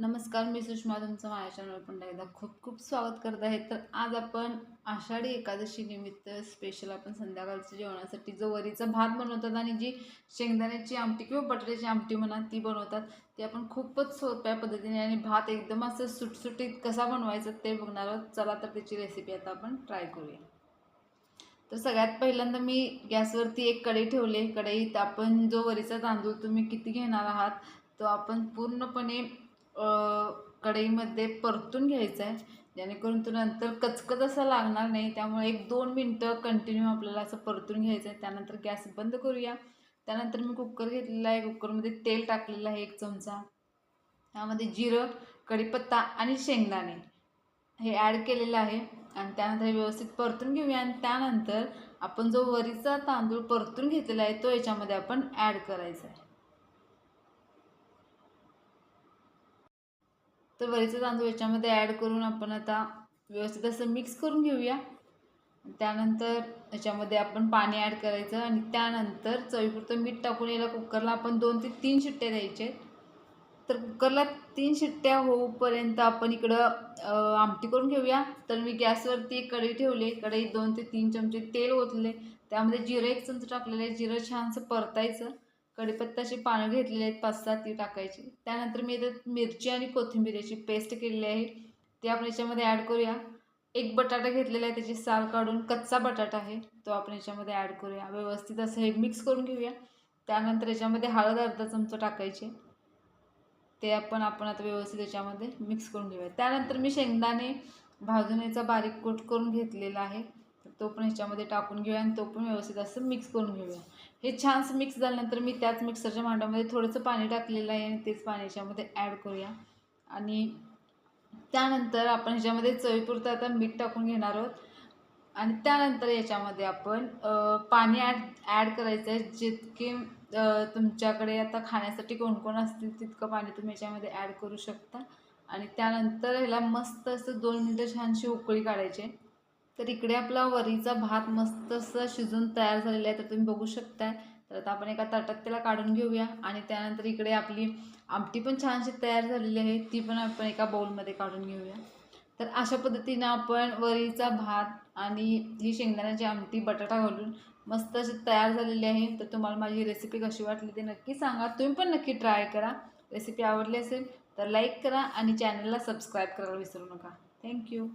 नमस्कार मी सुषमा तुमचं माझ्या चॅनलवर पुन्हा एकदा खूप खूप स्वागत करत आहे. तर आज आपण आषाढी एकादशी निमित्त स्पेशल आपण संध्याकाळच्या जेवणासाठी जो वरीचा भात बनवतात आणि जी शेंगदाण्याची आमटी किंवा बटाट्याची आमटी म्हणा ती बनवतात ती आपण खूपच सोप्या पद्धतीने आणि भात एकदम असं सुटसुटीत कसा बनवायचा ते बघणार आहोत. चला तर त्याची रेसिपी आता आपण ट्राय करूया. तर सगळ्यात पहिल्यांदा मी गॅसवरती एक कढई ठेवली कढईत आपण जो वरीचा तांदूळ तुम्ही किती घेणार आहात तो आपण पूर्णपणे कढईमध्ये परतून घ्यायचं आहे. जेणेकरून तो नंतर कचकच असा लागणार नाही. त्यामुळे एक दोन मिनटं कंटिन्यू आपल्याला असं परतून घ्यायचं आहे. त्यानंतर गॅस बंद करूया. त्यानंतर मी कुकर घेतलेला आहे. कुकरमध्ये तेल टाकलेलं आहे एक चमचा. त्यामध्ये जिरं कढीपत्ता आणि शेंगदाणे हे ॲड केलेलं आहे. आणि त्यानंतर हे व्यवस्थित परतून घेऊया. आणि त्यानंतर आपण जो वरीचा तांदूळ परतून घेतलेला आहे तो याच्यामध्ये आपण ॲड करायचा आहे. तर वरीचा तांदूळ याच्यामध्ये ॲड करून आपण आता व्यवस्थित असं मिक्स करून घेऊया. त्यानंतर याच्यामध्ये आपण पाणी ॲड करायचं आणि त्यानंतर चवीपुरतं मीठ टाकून याला कुकरला आपण दोन ते तीन शिट्ट्या द्यायचे. तर कुकरला तीन शिट्ट्या होऊपर्यंत आपण इकडं आमटी करून घेऊया. तर मी गॅसवरती एक कढई ठेवली. कढईत दोन ते तीन चमचे तेल ओतले. त्यामध्ये जिरं एक चमचा टाकलेलं आहे. जिरं छानसं परतायचं. कडीपत्ताची पानं घेतलेली आहेत पाच सात ती टाकायची. त्यानंतर मी याच्यात मिरची आणि कोथिंबीरची पेस्ट केलेली आहे. ती आपण याच्यामध्ये ॲड करूया. एक बटाटा घेतलेला आहे त्याची साल काढून कच्चा बटाटा आहे तो आपण याच्यामध्ये ॲड करूया. व्यवस्थित असं हे मिक्स करून घेऊया. त्यानंतर याच्यामध्ये हळद अर्धा चमचा टाकायचे. ते आपण आपण आता व्यवस्थित याच्यामध्ये मिक्स करून घेऊया. त्यानंतर मी शेंगदाणे भाजून याचा बारीक कूट करून घेतलेला आहे. तो पण ह्याच्यामध्ये टाकून घेऊया आणि तो पण व्यवस्थित असं मिक्स करून घेऊया. हे छानसं मिक्स झाल्यानंतर मी त्याच मिक्सरच्या भांड्यामध्ये थोडंसं पाणी टाकलेलं आहे आणि तेच पाणी याच्यामध्ये ॲड करूया. आणि त्यानंतर आपण ह्याच्यामध्ये चवीपुरतं आता मीठ टाकून घेणार आहोत. आणि त्यानंतर याच्यामध्ये आपण पाणी ॲड ॲड करायचं आहे जितके तुमच्याकडे आता खाण्यासाठी कोणकोण असतील तितकं पाणी तुम्ही याच्यामध्ये ॲड करू शकता. आणि त्यानंतर ह्याला मस्त असं दोन मिनटं छानशी उकळी काढायची आहे. तर इकडे आपला वरीचा भात मस्त असं शिजून तयार झालेला आहे तर तुम्ही बघू शकताय. तर आता आपण एका ताटात त्याला काढून घेऊया आणि त्यानंतर इकडे आपली आमटी पण छानशी तयार झालेली आहे ती पण आपण एका बाउलमध्ये काढून घेऊया. तर अशा पद्धतीनं आपण वरीचा भात आणि ही शेंगदाण्याची आमटी बटाटा घालून मस्त अशी तयार झालेली आहे. तर तुम्हाला माझी रेसिपी कशी वाटली ते नक्की सांगा. तुम्ही पण नक्की ट्राय करा. रेसिपी आवडली असेल तर लाईक करा आणि चॅनलला सबस्क्राईब करायला विसरू नका. थँक्यू.